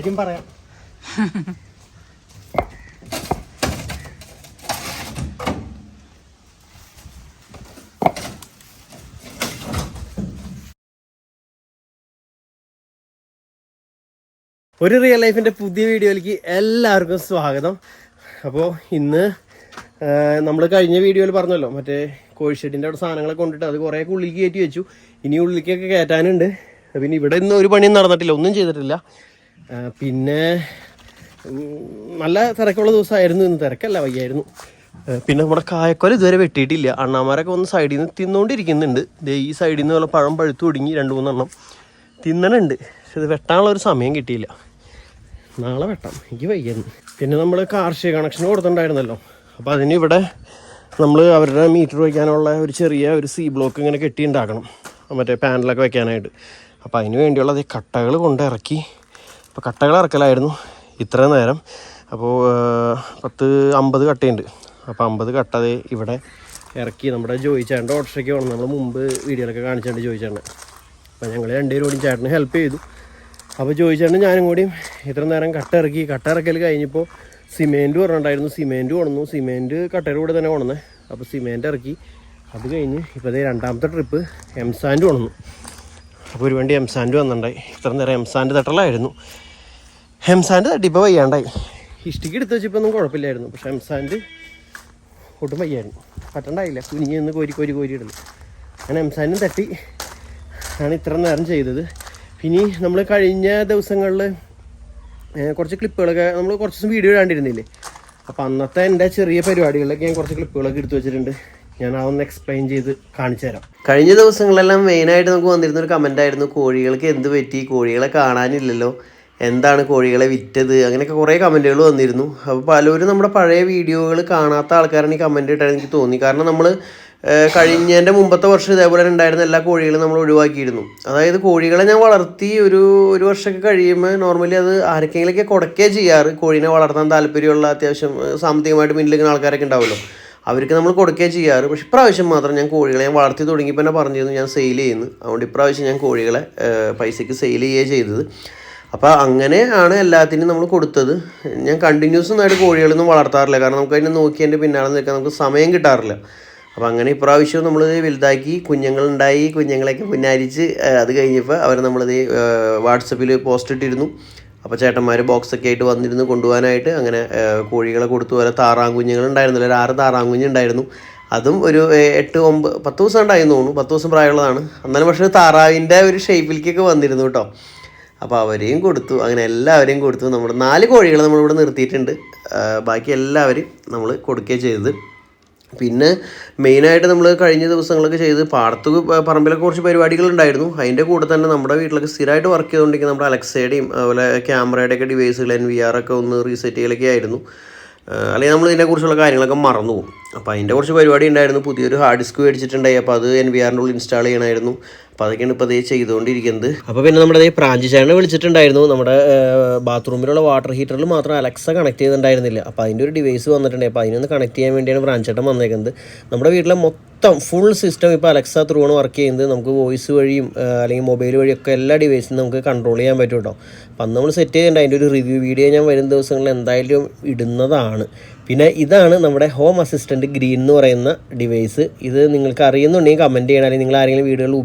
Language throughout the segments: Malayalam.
കാര്യം പറയാം. ഒരു റിയൽ ലൈഫിന്റെ പുതിയ വീഡിയോയിലേക്ക് എല്ലാവർക്കും സ്വാഗതം. അപ്പോൾ ഇന്ന് നമ്മൾ കഴിഞ്ഞ വീഡിയോയിൽ പറഞ്ഞല്ലോ മറ്റേ കോഴിഷെഡിന്റെ അവിടെ സാധനങ്ങളൊക്കെ കൊണ്ടിട്ട് അത് കുറേ ഉള്ളിലേക്ക് കയറ്റി വെച്ചു. ഇനി ഉള്ളിലേക്കൊക്കെ കയറ്റാനുണ്ട്. പിന്നെ ഇവിടെ ഇന്ന് ഒരു പണിയും നടന്നിട്ടില്ല ഒന്നും ചെയ്തിട്ടില്ല. പിന്നെ നല്ല തിരക്കുള്ള ദിവസമായിരുന്നു ഇന്ന്. തിരക്കല്ല വയ്യായിരുന്നു പിന്നെ നമ്മുടെ കായക്കൊല ഇതുവരെ വെട്ടിയിട്ടില്ല. അണ്ണാമാരൊക്കെ ഒന്ന് സൈഡിൽ നിന്ന് തിന്നുകൊണ്ടിരിക്കുന്നുണ്ട് ഈ സൈഡിൽ നിന്ന് വല്ല പഴം പഴുത്തു ഒടുങ്ങി രണ്ട് മൂന്നെണ്ണം തിന്നണുണ്ട്. പക്ഷെ ഇത് വെട്ടാനുള്ള ഒരു സമയം കിട്ടിയില്ല. നാളെ വെട്ടാം. എനിക്ക് വയ്യായിരുന്നു. പിന്നെ നമ്മൾ കാർഷിക കണക്ഷൻ കൊടുത്തിട്ടുണ്ടായിരുന്നല്ലോ. അപ്പോൾ അതിന് ഇവിടെ നമ്മൾ അവരുടെ മീറ്റർ വയ്ക്കാനുള്ള ഒരു ചെറിയ ഒരു സി ബ്ലോക്ക് ഇങ്ങനെ കെട്ടി ഉണ്ടാക്കണം മറ്റേ പാനലൊക്കെ വയ്ക്കാനായിട്ട് അപ്പോൾ അതിന് വേണ്ടിയുള്ള കട്ടകൾ കൊണ്ട് ഇറക്കി അപ്പോൾ കട്ടകൾ ഇറക്കലായിരുന്നു. ഇത്ര നേരം. അപ്പോൾ പത്ത് അമ്പത് കട്ടയുണ്ട്. അപ്പോൾ അമ്പത് കട്ട ഇവിടെ ഇറക്കി നമ്മുടെ ജോയിച്ചേട്ടന്റെ ഓട്ടോറിക്ഷയ്ക്ക് വേണം നമ്മൾ മുമ്പ് വീഡിയോയിലൊക്കെ കാണിച്ചിട്ടുണ്ട് ജോയിച്ചേട്ടൻ അപ്പോൾ ഞങ്ങൾ രണ്ടുപേരും കൂടി ചേട്ടന് ഹെൽപ്പ് ചെയ്തു. അപ്പോൾ ചോദിച്ചേട്ടൻ ഞാനും കൂടിയും ഇത്ര നേരം കട്ട ഇറക്കി. കട്ട ഇറക്കൽ കഴിഞ്ഞപ്പോൾ സിമെന്റ് പറഞ്ഞിട്ടുണ്ടായിരുന്നു സിമെന്റ് കൊണന്നു സിമെന്റ് കട്ടയുടെ കൂടെ തന്നെ കൊണന്നേ അപ്പോൾ സിമെന്റ് ഇറക്കി. അത് കഴിഞ്ഞ് ഇപ്പോൾ ദേ രണ്ടാമത്തെ ട്രിപ്പ് എംസാൻഡ് കൊണന്നു അപ്പോൾ ഒരു വണ്ടി എംസാൻഡ് വന്നിട്ടുണ്ടായി ഇത്ര നേരം എംസാൻഡ് തട്ടലായിരുന്നു. എംസാൻഡ് തട്ടിപ്പോൾ വയ്യാണ്ടായി. ഇഷ്ടിക്ക് എടുത്ത് വെച്ചപ്പോൾ ഒന്നും കുഴപ്പമില്ലായിരുന്നു. പക്ഷേ എംസാൻഡ് ഒട്ടും വയ്യായിരുന്നു. പറ്റണ്ടായില്ല കുനിഞ്ഞ് നിന്ന് കോരി കോരി കോരി ഇടുന്നു. അങ്ങനെ എംസാൻഡും തട്ടി. ആണ് ഇത്ര നേരം ചെയ്തത്. ഇനി നമ്മൾ കഴിഞ്ഞ ദിവസങ്ങളിൽ കുറച്ച് ക്ലിപ്പുകളൊക്കെ നമ്മൾ കുറച്ച് ദിവസം വീഡിയോ ഇടാണ്ടിരുന്നില്ലേ? അപ്പോൾ അന്നത്തെ എന്റെ ചെറിയ പരിപാടികളിലൊക്കെ ഞാൻ കുറച്ച് ക്ലിപ്പുകളൊക്കെ എടുത്തു വെച്ചിട്ടുണ്ട്. ഞാൻ അതൊന്ന് എക്സ്പ്ലെയിൻ ചെയ്ത് കാണിച്ചു തരാം. കഴിഞ്ഞ ദിവസങ്ങളെല്ലാം മെയിനായിട്ട് നമുക്ക് വന്നിരുന്ന ഒരു കമന്റ് ആയിരുന്നു കോഴികൾക്ക് എന്ത് പറ്റി? കോഴികളെ കാണാനില്ലല്ലോ. എന്താണ് കോഴികളെ വിറ്റത്? അങ്ങനെയൊക്കെ കുറേ കമന്റുകൾ വന്നിരുന്നു. അപ്പോൾ പലരും നമ്മുടെ പഴയ വീഡിയോകൾ കാണാത്ത ആൾക്കാരാണ് ഈ കമന്റ് ഇട്ടാൽ എനിക്ക് തോന്നി. കാരണം നമ്മൾ കഴിഞ്ഞതിന്റെ മുമ്പത്തെ വർഷം ഇതേപോലെ ഉണ്ടായിരുന്ന എല്ലാ കോഴികളും നമ്മൾ ഒഴിവാക്കിയിരുന്നു. അതായത് കോഴികളെ ഞാൻ വളർത്തി ഒരു ഒരു വർഷമൊക്കെ കഴിയുമ്പോൾ നോർമലി അത് ആർക്കെങ്കിലൊക്കെ കുടക്കേ ചെയ്യാറ്. കോഴീനെ വളർത്താൻ താല്പര്യമുള്ള അത്യാവശ്യം സാമ്പത്തികമായിട്ട് പിന്നിലിരിക്കുന്ന ആൾക്കാരൊക്കെ ഉണ്ടാവുമല്ലോ. അവർക്ക് നമ്മൾ കൊടുക്കുക ചെയ്യാറ്. പക്ഷെ ഇപ്രാവശ്യം മാത്രം ഞാൻ കോഴികളെ ഞാൻ വളർത്തി തുടങ്ങിയപ്പോൾ തന്നെ പറഞ്ഞിരുന്നു ഞാൻ സെയിൽ ചെയ്യുന്നു. അതുകൊണ്ട് ഇപ്രാവശ്യം ഞാൻ കോഴികളെ പൈസയ്ക്ക് സെയിൽ ചെയ്യുകയാണ് ചെയ്തത്. അപ്പോൾ അങ്ങനെ ആണ് എല്ലാത്തിനും നമ്മൾ കൊടുത്തത്. ഞാൻ കണ്ടിന്യൂസ് ഒന്നായിട്ട് കോഴികളൊന്നും വളർത്താറില്ല. കാരണം നമുക്ക് അതിനെ നോക്കി പിന്നാലെ നിൽക്കാൻ നമുക്ക് സമയം കിട്ടാറില്ല. അപ്പോൾ അങ്ങനെ ഇപ്രാവശ്യം നമ്മൾ വലുതാക്കി കുഞ്ഞുങ്ങളുണ്ടായി കുഞ്ഞുങ്ങളെയൊക്കെ പുന്നാരിച്ച് അത് കഴിഞ്ഞപ്പോൾ അവർ നമ്മളത് വാട്സപ്പിൽ പോസ്റ്റ് ഇട്ടിരുന്നു. അപ്പോൾ ചേട്ടന്മാർ ബോക്സൊക്കെ ആയിട്ട് വന്നിരുന്ന് കൊണ്ടുപോകാനായിട്ട് അങ്ങനെ കോഴികളെ കൊടുത്തു. പോലെ താറാം കുഞ്ഞുങ്ങളുണ്ടായിരുന്നില്ല ഒരു ആറ് താറാം ഉണ്ടായിരുന്നു. അതും ഒരു എട്ട് ഒമ്പത് പത്ത് ദിവസം ഉണ്ടായിരുന്നു തോന്നുന്നു. പത്ത് ദിവസം പ്രായമുള്ളതാണ്. അന്നേരം പക്ഷേ താറാവിന്റെ ഒരു ഷേപ്പിലേക്കൊക്കെ വന്നിരുന്നു കേട്ടോ. അപ്പോൾ അവരെയും കൊടുത്തു. അങ്ങനെ എല്ലാവരെയും കൊടുത്തു. നമ്മൾ നാല് കോഴികൾ നമ്മളിവിടെ നിർത്തിയിട്ടുണ്ട്. ബാക്കി എല്ലാവരും നമ്മൾ കൊടുക്കുകയും ചെയ്തത്. പിന്നെ മെയിനായിട്ട് നമ്മൾ കഴിഞ്ഞ ദിവസങ്ങളൊക്കെ ചെയ്ത് പാടത്ത് പറമ്പിലൊക്കെ കുറച്ച് പരിപാടികളുണ്ടായിരുന്നു അതിന്റെ കൂടെ തന്നെ നമ്മുടെ വീട്ടിലൊക്കെ സ്ഥിരമായിട്ട് വർക്ക് ചെയ്തുകൊണ്ടിരിക്കുന്ന നമ്മുടെ അലക്സയുടെയും അതുപോലെ ക്യാമറയുടെയൊക്കെ ഡിവൈസുകൾ എൻ വി ആർ ഒക്കെ ഒന്ന് റീസെറ്റ് ചെയ്യലൊക്കെ ആയിരുന്നു. അല്ലെങ്കിൽ നമ്മൾ ഇതിനെക്കുറിച്ചുള്ള കാര്യങ്ങളൊക്കെ മറന്നു പോകും. അപ്പോൾ അതിന്റെ കുറച്ച് പരിപാടി ഉണ്ടായിരുന്നു. പുതിയൊരു ഹാർഡ് ഡിസ്ക് മേടിച്ചിട്ടുണ്ടായി. അപ്പോൾ അത് എൻ വി ആറിന്റെ ഉള്ളിൽ ഇൻസ്റ്റാൾ ചെയ്യണമായിരുന്നു. അപ്പോൾ അതൊക്കെയാണ് ഇപ്പോൾ അതേ ചെയ്തുകൊണ്ടിരിക്കുന്നത്. അപ്പോൾ പിന്നെ നമ്മുടെ അതേ പ്രാഞ്ചി ചേട്ടനെ വിളിച്ചിട്ടുണ്ടായിരുന്നു. നമ്മുടെ ബാത്റൂമിലുള്ള വാട്ടർ ഹീറ്ററിൽ മാത്രം അലക്സ കണക്ട് ചെയ്തിട്ടുണ്ടായിരുന്നില്ല. അപ്പോൾ അതിന്റെ ഒരു ഡിവൈസ് വന്നിട്ടുണ്ട്. അപ്പോൾ അതിനൊന്ന് കണക്ട് ചെയ്യാൻ വേണ്ടിയാണ് പ്രാഞ്ചേട്ടൻ വന്നേക്കുന്നത്. നമ്മുടെ വീട്ടിലെ മൊത്തം ഫുൾ സിസ്റ്റം ഇപ്പോൾ അലക്സ ത്രൂ ആണ് വർക്ക് ചെയ്യുന്നത്. നമുക്ക് വോയിസ് വഴിയും അല്ലെങ്കിൽ മൊബൈൽ വഴിയൊക്കെ എല്ലാ ഡിവൈസും നമുക്ക് കൺട്രോൾ ചെയ്യാൻ പറ്റും കേട്ടോ. അപ്പം അന്ന് നമ്മൾ സെറ്റ് ചെയ്തിട്ടുണ്ട്. അതിന്റെ ഒരു റിവ്യൂ വീഡിയോ ഞാൻ വരും ദിവസങ്ങളിൽ എന്തായാലും ഇടുന്നതാണ്. പിന്നെ ഇതാണ് നമ്മുടെ ഹോം അസിസ്റ്റന്റ് ഗ്രീൻ എന്ന് പറയുന്ന ഡിവൈസ് ഇത് നിങ്ങൾക്ക് അറിയുന്നുണ്ടെങ്കിൽ കമന്റ് ചെയ്യണം. അല്ലെങ്കിൽ നിങ്ങൾ ആരെങ്കിലും വീടുകളിൽ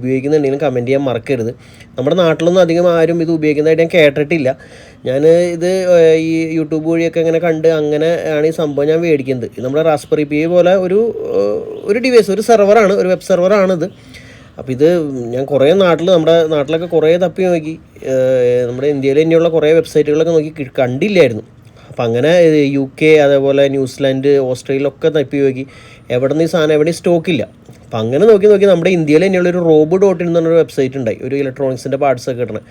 ഉപയോഗിക്കുന്നുണ്ടെങ്കിലും കമന്റ് ചെയ്യാൻ മറക്കരുത്. നമ്മുടെ നാട്ടിലൊന്നും അധികം ആരും ഇത് ഉപയോഗിക്കുന്നതായിട്ട് ഞാൻ കേട്ടിട്ടില്ല. ഞാൻ ഇത് ഈ യൂട്യൂബ് വഴിയൊക്കെ ഇങ്ങനെ കണ്ട് അങ്ങനെ ആണ് ഈ സംഭവം ഞാൻ മേടിക്കുന്നത്. ഇത് നമ്മുടെ റാസ്ബെറി പി പോലെ ഒരു ഒരു ഡിവൈസ് ഒരു സെർവറാണ് ഒരു വെബ് സെർവറാണിത് അപ്പോൾ ഇത്. ഞാൻ കുറേ നാട്ടിൽ നമ്മുടെ നാട്ടിലൊക്കെ കുറേ തപ്പി നോക്കി. നമ്മുടെ ഇന്ത്യയിൽ തന്നെയുള്ള കുറേ വെബ്സൈറ്റുകളൊക്കെ നോക്കി കണ്ടില്ലായിരുന്നു. അപ്പം അങ്ങനെ യു കെ അതേപോലെ ന്യൂസിലാൻഡ് ഓസ്ട്രേലിയയിലൊക്കെ തപ്പി നോക്കി. എവിടെ നിന്ന് ഈ സാധനം എവിടെയും സ്റ്റോക്കില്ല അപ്പം അങ്ങനെ നോക്കി നോക്കി നമ്മുടെ ഇന്ത്യയിൽ തന്നെയുള്ള ഒരു റോബോ ഡോട്ട് ഇൻ എന്നൊരു വെബ്സൈറ്റ് ഉണ്ടായി. ഒരു ഇലക്ട്രോണിക്സിന്റെ പാർട്സ് ഒക്കെ കിട്ടണം.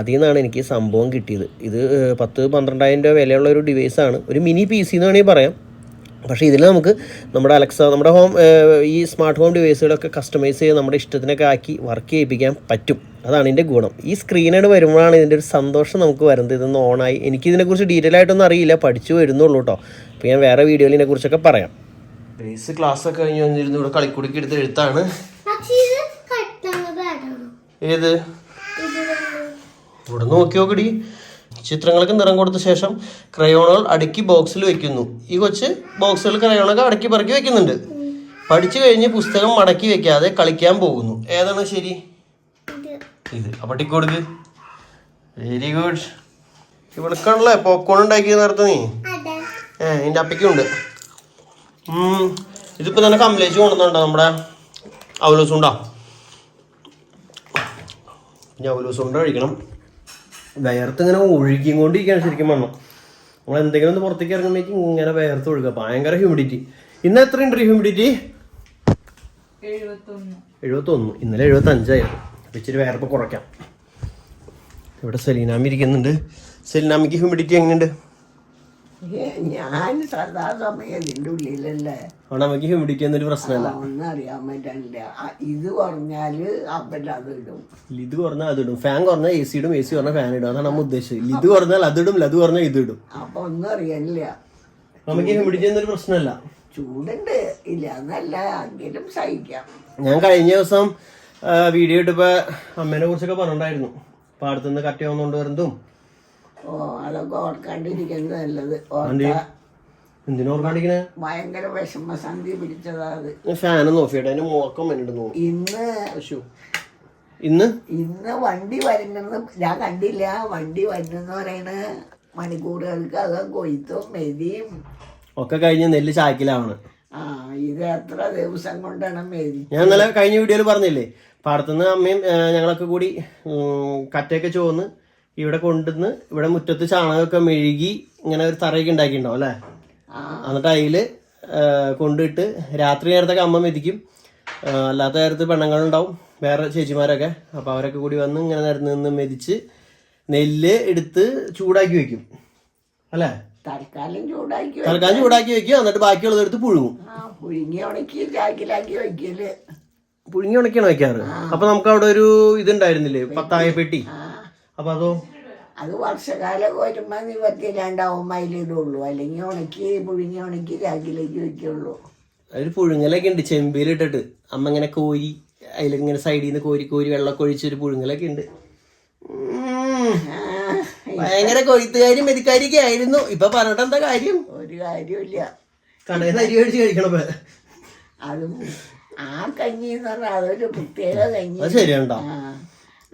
അതിൽ നിന്നാണ് എനിക്ക് സംഭവം കിട്ടിയത്. ഇത് പത്ത് പന്ത്രണ്ടായിരം രൂപ വിലയുള്ള ഒരു ഡിവൈസാണ് ഒരു മിനി പി സി എന്ന് വേണമെങ്കിൽ പറയാം. പക്ഷേ ഇതിൽ നമുക്ക് നമ്മുടെ അലക്സ നമ്മുടെ ഹോം ഈ സ്മാർട്ട് ഹോം ഡിവൈസുകളൊക്കെ കസ്റ്റമൈസ് ചെയ്ത് നമ്മുടെ ഇഷ്ടത്തിനൊക്കെ ആക്കി വർക്ക് ചെയ്യിപ്പിക്കാൻ പറ്റും. അതാണ് ഇതിന്റെ ഗുണം. ഈ സ്ക്രീനായിട്ട് വരുമ്പോഴാണ് ഇതിന്റെ ഒരു സന്തോഷം നമുക്ക് വരുന്നത്. ഇതൊന്ന് ഓണായി എനിക്ക് ഇതിനെക്കുറിച്ച് ഡീറ്റെയിൽ ആയിട്ടൊന്നും അറിയില്ല. പഠിച്ചു വരുന്നുള്ളൂ കേട്ടോ അപ്പോൾ ഞാൻ വേറെ വീഡിയോയിൽ ഇതിനെക്കുറിച്ചൊക്കെ പറയാം. ബേസ് ക്ലാസ് ഒക്കെ കഴിഞ്ഞ് വന്നിരുന്നു. ഇവിടെ കളിക്കുടിക്ക് എടുത്ത് എഴുത്താണ്. ഏത്? ഇത് ഇവിടെ നോക്കി നോക്കടി ചിത്രങ്ങൾക്ക് നിറം കൊടുത്ത ശേഷം ക്രയോണുകൾ അടുക്കി ബോക്സിൽ വെക്കുന്നു. ഈ കൊച്ച് ബോക്സുകൾ ക്രയോണൊക്കെ അടുക്കി പറക്കി വെക്കുന്നുണ്ട്. പഠിച്ചു കഴിഞ്ഞ് പുസ്തകം മടക്കി വെക്കാതെ കളിക്കാൻ പോകുന്നു. ഏതാണ് ശരി? ഇത് അപ്പൊ ടിക്ക് കൊടുക്ക്. വെരി ഗുഡ് ഇവിടക്കാണല്ലേ പോപ്കോൺ ഉണ്ടാക്കിയത് നേരത്തെ നീ? ഏ എന്റെ അപ്പയ്ക്കുണ്ട്. ഇതിപ്പോ തന്നെ കമലേച്ച് കൊണ്ടുവന്നുണ്ടോ നമ്മുടെ അവലോസുണ്ടാ ഇനി അവലോസുണ്ട കഴിക്കണം. വേർത്ത് ഇങ്ങനെ ഒഴുകിക്കൊണ്ടിരിക്കുകയാണ് ശരിക്കും പറഞ്ഞു. നമ്മൾ എന്തെങ്കിലും ഒന്ന് പുറത്തേക്ക് ഇറങ്ങുമ്പോഴേക്കും ഇങ്ങനെ വേർത്ത് ഒഴുകുക ഭയങ്കര ഹ്യൂമിഡിറ്റി ഇന്ന് എത്രയുണ്ട് ഹ്യൂമിഡിറ്റി എഴുപത്തൊന്ന്. ഇന്നലെ എഴുപത്തി അഞ്ചായിരുന്നു അപ്പൊ ഇച്ചിരി വേർപ്പ് കുറയ്ക്കാം. ഇവിടെ സെലീനാമി ഇരിക്കുന്നുണ്ട്. സെലീനാമിക്ക് ഹ്യൂമിഡിറ്റി എങ്ങനെയുണ്ട്? ഞാൻ സദാസമയം ഇതിന്റെ ഉള്ളിലല്ലേ? ഹ്യൂമിഡിറ്റി എന്നൊരു പ്രശ്നമല്ല. ഒന്നും അറിയാൻ പറ്റില്ല ഇത് കുറഞ്ഞാൽ അപ്പം അത് ഇടും. ഇത് കുറഞ്ഞാൽ അതിടും ഫാൻ കുറഞ്ഞാൽ എ സി ഇടും എ സി പറഞ്ഞാൽ ഫാൻ ഇടും. അതാണ് നമ്മൾ ഉദ്ദേശിച്ചത്. ഇത് കുറഞ്ഞാൽ അതിടും അത് കുറഞ്ഞാൽ ഇത് ഇടും. അപ്പൊ ഒന്നും അറിയാനില്ല നമുക്ക് ഹ്യൂമിഡിറ്റി എന്നൊരു പ്രശ്നമല്ല. ചൂടുണ്ട്. ഇല്ല എന്നല്ല എങ്കിലും സഹിക്കാം. ഞാൻ കഴിഞ്ഞ ദിവസം വീഡിയോ ഇട്ടിപ്പോ അമ്മേനെ കുറിച്ചൊക്കെ പറഞ്ഞിട്ടുണ്ടായിരുന്നു. പാടത്തുനിന്ന് കട്ട വന്നുകൊണ്ട് വരുന്നതും. ഓ അതൊക്കെ ഓർക്കാണ്ടിരിക്കുന്നത് നല്ലത്. ഓർക്ക എന്തിനു ഓർക്കാണ്ടിരിക്കണേ? ഭയങ്കര വിഷമസന്ധി പിടിച്ചതാ അത്. ഫാൻ നോക്കിയിട്ട് അതിന്റെ മുഖം വേണ്ടിട്ട് തോന്നും ഇന്ന് ഇന്ന്? ഇന്ന് വണ്ടി ഞാൻ കണ്ടില്ല. വണ്ടി വരുന്നെന്ന് പറയണ മണിക്കൂറുകൾക്ക് അത് കൊയ്ത്തും മെതിയും. ഒക്കെ കഴിഞ്ഞ് നെല്ല് ചാക്കിലാണ്. ഇത് എത്ര ദിവസം കൊണ്ടാണ് ഞാൻ ഇന്നലെ കഴിഞ്ഞ വീഡിയോയിൽ പറഞ്ഞില്ലേ? പാടത്തുനിന്ന് അമ്മയും ഞങ്ങളൊക്കെ കൂടി കറ്റയൊക്കെ ചോന്ന് ഇവിടെ കൊണ്ടുവന്ന് ഇവിടെ മുറ്റത്ത് ചാണകമൊക്കെ മെഴുകി ഇങ്ങനെ ഒരു തറയൊക്കെ ഉണ്ടാക്കിയിട്ടുണ്ടാവും അല്ലേ? എന്നിട്ട് അതിൽ കൊണ്ടിട്ട് രാത്രി നേരത്തൊക്കെ അമ്മ മെതിക്കും. അല്ലാത്ത നേരത്ത് പെണ്ണുങ്ങളുണ്ടാവും വേറെ ചേച്ചിമാരൊക്കെ. അപ്പോൾ അവരൊക്കെ കൂടി വന്ന് ഇങ്ങനെ നേരത്ത് നിന്ന് മെതിച്ച് നെല്ല് എടുത്ത് ചൂടാക്കി വെക്കും. അല്ലേ? തൽക്കാലം ചൂടാക്കി വെക്കുക തൽക്കാലം ചൂടാക്കി വെക്കും എന്നിട്ട് ബാക്കിയുള്ളത് എടുത്ത് പുഴുങ്ങും. പുഴുങ്ങി ഉണക്കി ചാക്കിലാക്കി പുഴുങ്ങി ഉണക്കിയാണ് വെക്കാറ്. അപ്പൊ നമുക്ക് അവിടെ ഒരു ഇതുണ്ടായിരുന്നില്ലേ? പത്തായ പെട്ടി. അപ്പൊ അതോ? അത് വർഷകാലം വരുമ്പോ രണ്ടാവും അതിലിടുള്ളൂ അല്ലെങ്കിൽ ഉണക്കി പുഴുങ്ങി ഉണക്കി ചാക്കിലേക്ക് വെക്കുള്ളൂ. അതിൽ പുഴുങ്ങലൊക്കെ ഉണ്ട്. ചെമ്പിലിട്ടിട്ട് അമ്മ ഇങ്ങനെ കോരി അതിലിങ്ങനെ സൈഡിൽ നിന്ന് കോരി കോരി വെള്ളമൊക്കെ ഒഴിച്ചൊരു പുഴുങ്ങലൊക്കെ ഉണ്ട്. ഭയങ്കര കൊയ്ത്തുകാരി മെതിക്കാരിയൊക്കെ ആയിരുന്നു. ഇപ്പൊ പറഞ്ഞിട്ട് എന്താ കാര്യം? ഒരു കാര്യമില്ല കടയിൽ നിന്ന് അരി മേടിച്ച് കഴിക്കണം ഇപ്പൊ. അതും ആ കഞ്ഞി എന്ന് പറഞ്ഞാൽ അതൊരു പ്രത്യേക കഞ്ഞി. അത് ശരിയാണ്ടോ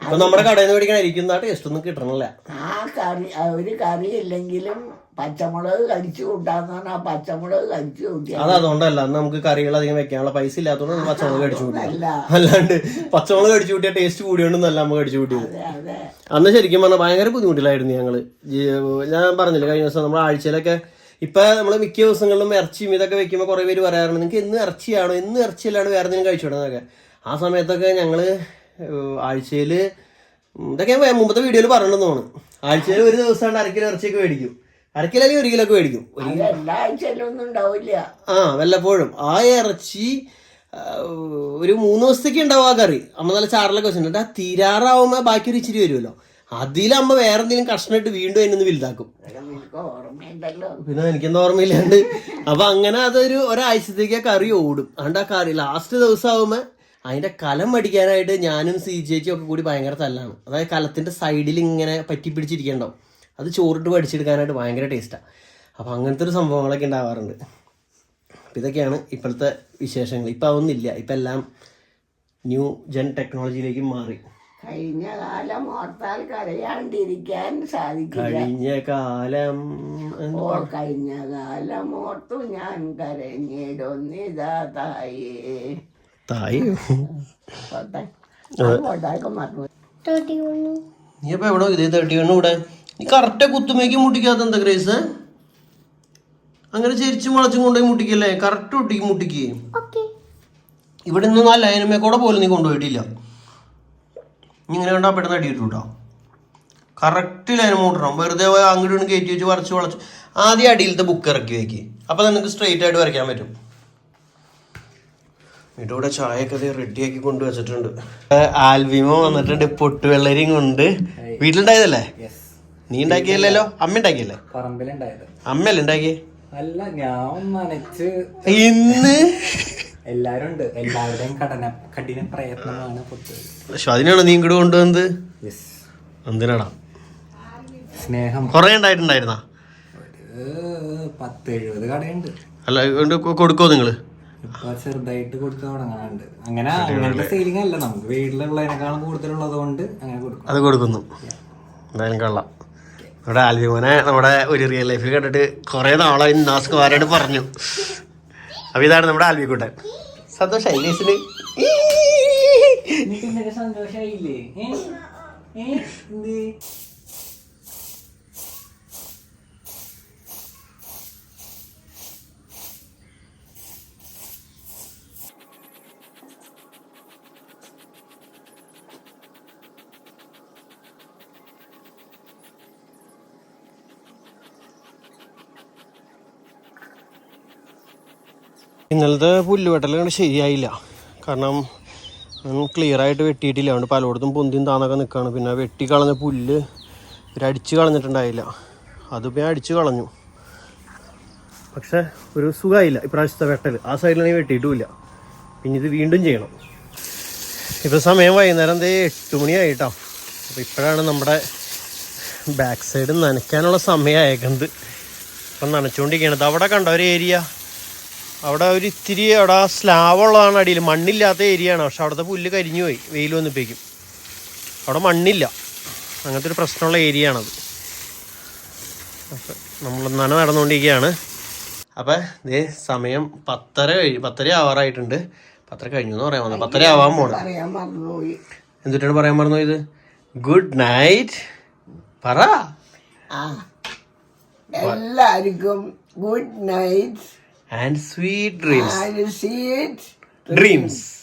ആ ഇപ്പൊ നമ്മുടെ കടയിൽ നിന്ന് മേടിക്കണ ഇരിക്കുന്ന ടേസ്റ്റ് ഒന്നും കിട്ടണില്ല. ആ കറി ഒരു കറി ഇല്ലെങ്കിലും പച്ചമുളക് കഴിച്ചു കൂട്ടാന്ന് ആ പച്ചമുളക് കഴിച്ചു കൂട്ടിയ അത് അതുകൊണ്ടല്ല അന്ന് നമുക്ക് കറികൾ അധികം വെക്കാനുള്ള പൈസ ഇല്ലാത്തതുകൊണ്ട് പച്ചമുളക് കടിച്ചു കൂട്ടി അല്ല. അല്ലാണ്ട് പച്ചമുളക് കടിച്ചു കൂട്ടിയ ടേസ്റ്റ് കൂടിയോണ്ടെന്നല്ല നമ്മൾ കടിച്ചു കൂട്ടിയത്. അന്ന് ശരിക്കും പറഞ്ഞാൽ ഭയങ്കര ബുദ്ധിമുട്ടിലായിരുന്നു ഞങ്ങൾ. ഞാൻ പറഞ്ഞില്ല കഴിഞ്ഞ ദിവസം നമ്മൾ ആഴ്ചയിലൊക്കെ ഇപ്പൊ നമ്മൾ മിക്ക ദിവസങ്ങളിലും ഇറച്ചിയും ഇതൊക്കെ വെക്കുമ്പോൾ കുറെ പേര് പറയാറുണ്ട് നിങ്ങൾക്ക് ഇന്ന് ഇറച്ചിയാണോ? ഇന്ന് ഇറച്ചിയല്ലാണ്ട് വേറെ എന്തെങ്കിലും കഴിച്ചോടെന്നൊക്കെ ആ സമയത്തൊക്കെ ഞങ്ങൾ ഉം, ഇതൊക്കെ ഞാൻ മുമ്പത്തെ വീഡിയോയിൽ തോന്നുന്നു. ആഴ്ചയിൽ ഒരു ദിവസം അരക്കിലോ ഇറച്ചിയൊക്കെ മേടിക്കും. അരക്കിലോ അല്ലെങ്കിൽ ഒരു കിലോ ഒക്കെ മേടിക്കും. ഒരു എല്ലാ ആഴ്ചയിലും ഒന്നും ഉണ്ടാവില്ല. ആ വല്ലപ്പോഴും. ആ ഇറച്ചി ഒരു മൂന്ന് ദിവസത്തേക്ക് ഉണ്ടാവും ആ കറി. അമ്മ നല്ല ചാറിലൊക്കെ വെച്ചിട്ടുണ്ട്. ആ തീരാറാവുമ്പോ ബാക്കി ഒരു ഇച്ചിരി വരുമല്ലോ. അതിലമ്മ വേറെ എന്തെങ്കിലും കഷ്ണമായിട്ട് വീണ്ടും അതിനൊന്ന് വലുതാക്കും. പിന്നെ എനിക്കെന്താ ഓർമ്മയില്ലാണ്ട്. അപ്പൊ അങ്ങനെ അതൊരു ഒരാഴ്ചത്തേക്ക് ആ കറി ഓടും. അതുകൊണ്ട് ആ കറി ലാസ്റ്റ് ദിവസം ആവുമ്പോ അതിന്റെ കലം പഠിക്കാനായിട്ട് ഞാനും സി ചേച്ചിയും ഒക്കെ കൂടി ഭയങ്കര തല്ലാണ്. അതായത് കലത്തിന്റെ സൈഡിൽ ഇങ്ങനെ പറ്റി പിടിച്ചിരിക്കണ്ടാവും. അത് ചോറിട്ട് പഠിച്ചെടുക്കാനായിട്ട് ഭയങ്കര ടേസ്റ്റാണ് അപ്പൊ അങ്ങനത്തെ ഒരു സംഭവങ്ങളൊക്കെ ഉണ്ടാവാറുണ്ട്. അപ്പൊ ഇതൊക്കെയാണ് ഇപ്പോഴത്തെ വിശേഷങ്ങൾ. ഇപ്പൊ അതൊന്നുമില്ല ഇപ്പൊ എല്ലാം ന്യൂ ജെൻ ടെക്നോളജിയിലേക്ക് മാറി. കഴിഞ്ഞ കാലം ഓർത്താൽ കരയാണ്ടിരിക്കാൻ സാധിക്കില്ല. കഴിഞ്ഞ കാലം ഓ കഴിഞ്ഞ കാലം ഓർത്തു ഞാൻ കരഞ്ഞിടുന്നിതാ തായേ നീ അപ്പൊ എവിടെ ഇതേ തേർട്ടി വണ്ണു ഇവിടെ. നീ കറക്റ്റ് കുത്തുമേക്ക് മുട്ടിക്കാത്ത എന്താ ഗ്രേസ് അങ്ങനെ ചെരിച്ചും വളച്ചും കൊണ്ടുപോയി മുട്ടിക്കല്ലേ? കറക്റ്റ് ഒട്ടിക്ക് മുട്ടിക്ക്. ഇവിടെ നിന്ന് ആ ലൈനമേ കൂടെ പോലും നീ കൊണ്ടുപോയിട്ടില്ല. നീ ഇങ്ങനെ കണ്ടാ പെട്ടെന്ന് അടിയിട്ടു കേട്ടോ കറക്റ്റ് ലൈൻ മൂട്ടണം വെറുതെ പോയി അങ്ങോട്ട് കയറ്റി വെച്ച് വളച്ച് വളച്ച്. ആദ്യം അടിയിലത്തെ ബുക്ക് ഇറക്കി വെക്ക്. അപ്പൊ നിനക്ക് സ്ട്രെയിറ്റ് ആയിട്ട് വരയ്ക്കാൻ പറ്റും. ഇവിടെ ചായയൊക്കെ റെഡിയാക്കി കൊണ്ട് വെച്ചിട്ടുണ്ട് ആൽബിമോ വന്നിട്ടുണ്ട് പൊട്ടുവെള്ളരിയും കൊണ്ട്. വീട്ടിലുണ്ടായതല്ലേ? നീ ഉണ്ടാക്കിയല്ലോ അമ്മ ഉണ്ടാക്കിയല്ലേ? അമ്മയല്ലേ ഉണ്ടാക്കിയേ? അല്ല ഞാൻ നനച്ച് ഇന്ന്? എല്ലാരും ഉണ്ട് എല്ലാവരുടെയും കഠിന കഠിന പ്രയത്നമാണ് പക്ഷെ അതിനാണോ നീ ഇങ്ങോട്ട് കൊണ്ടുവന്നത്? എന്തിനാടാ? സ്നേഹം. കുറെ ഉണ്ടായിട്ടുണ്ടായിരുന്ന? പത്ത് എഴുപത് കടയുണ്ട്. അല്ല കൊടുക്കോ നിങ്ങൾ? ഇപ്പൊ ചെറുതായിട്ട് കൊടുക്കാൻ തുടങ്ങാറുണ്ട്. അങ്ങനെ അങ്ങനത്തെ സെയിലിംഗ് അല്ല. നമുക്ക് വീട്ടിലുള്ളതിനേക്കാളും കൂടുതലുള്ളത് കൊണ്ട് അങ്ങനെ കൊടുക്കും. അത് കൊടുക്കുന്നു. എന്തായാലും കൊള്ളാം. നമ്മുടെ ആൽബിമോനെ നമ്മുടെ ഒരു റിയൽ ലൈഫിൽ കണ്ടിട്ട് കുറെ നാളായി ആരോട് പറഞ്ഞു. അപ്പൊ ഇതാണ് നമ്മുടെ ആൽബിക്കുട്ടൻ സന്തോഷായി കേസിന് സന്തോഷായില്ലേ? ഇന്നലത്തെ പുല്ലുവെട്ടൽ കണ്ട് ശരിയായില്ല. കാരണം ക്ലിയർ ആയിട്ട് വെട്ടിയിട്ടില്ല. അതുകൊണ്ട് പലയിടത്തും പൊന്തിയും താന്നൊക്കെ നിൽക്കുകയാണ് പിന്നെ വെട്ടി കളഞ്ഞ പുല്ല് ഒരടിച്ച് കളഞ്ഞിട്ടുണ്ടായില്ല. അതിപ്പോൾ ഞാൻ അടിച്ച് കളഞ്ഞു. പക്ഷെ ഒരു സുഖമായില്ല ഇപ്രാവശ്യത്തെ വെട്ടൽ ആ സൈഡിലാണെങ്കിൽ വെട്ടിയിട്ടുമില്ല പിന്നെ ഇത് വീണ്ടും ചെയ്യണം. ഇപ്പോൾ സമയം വൈകുന്നേരം എന്തേ എട്ട് മണിയായിട്ടോ. അപ്പോൾ ഇപ്പോഴാണ് നമ്മുടെ ബാക്ക് സൈഡ് നനയ്ക്കാനുള്ള സമയമായേക്കുന്നത് അപ്പം നനച്ചുകൊണ്ടിരിക്കുകയാണ് അവിടെ കണ്ട ഒരു ഏരിയ അവിടെ ഒരു ഇത്തിരി അവിടെ സ്ലാവ് ഉള്ളതാണ് അടിയിൽ. മണ്ണില്ലാത്ത ഏരിയ ആണ് പക്ഷെ അവിടുത്തെ പുല്ല് കരിഞ്ഞു പോയി വെയിൽ വന്നിപ്പേക്കും അവിടെ മണ്ണില്ല. അങ്ങനത്തെ ഒരു പ്രശ്നമുള്ള ഏരിയ ആണത് അപ്പം നമ്മൾ നന നടന്നുകൊണ്ടിരിക്കുകയാണ്. അപ്പം ഇതേ സമയം പത്തര കഴി പത്തര ആവാറായിട്ടുണ്ട്. പത്തര കഴിഞ്ഞു എന്ന് പറയാൻ വന്നത് പത്തര ആവാൻ പോണം. എന്തിട്ടാണ് പറയാൻ പറഞ്ഞു ഇത് ഗുഡ് നൈറ്റ് പറ. എല്ലാവർക്കും good night and sweet dreams. I will see dreams. dreams.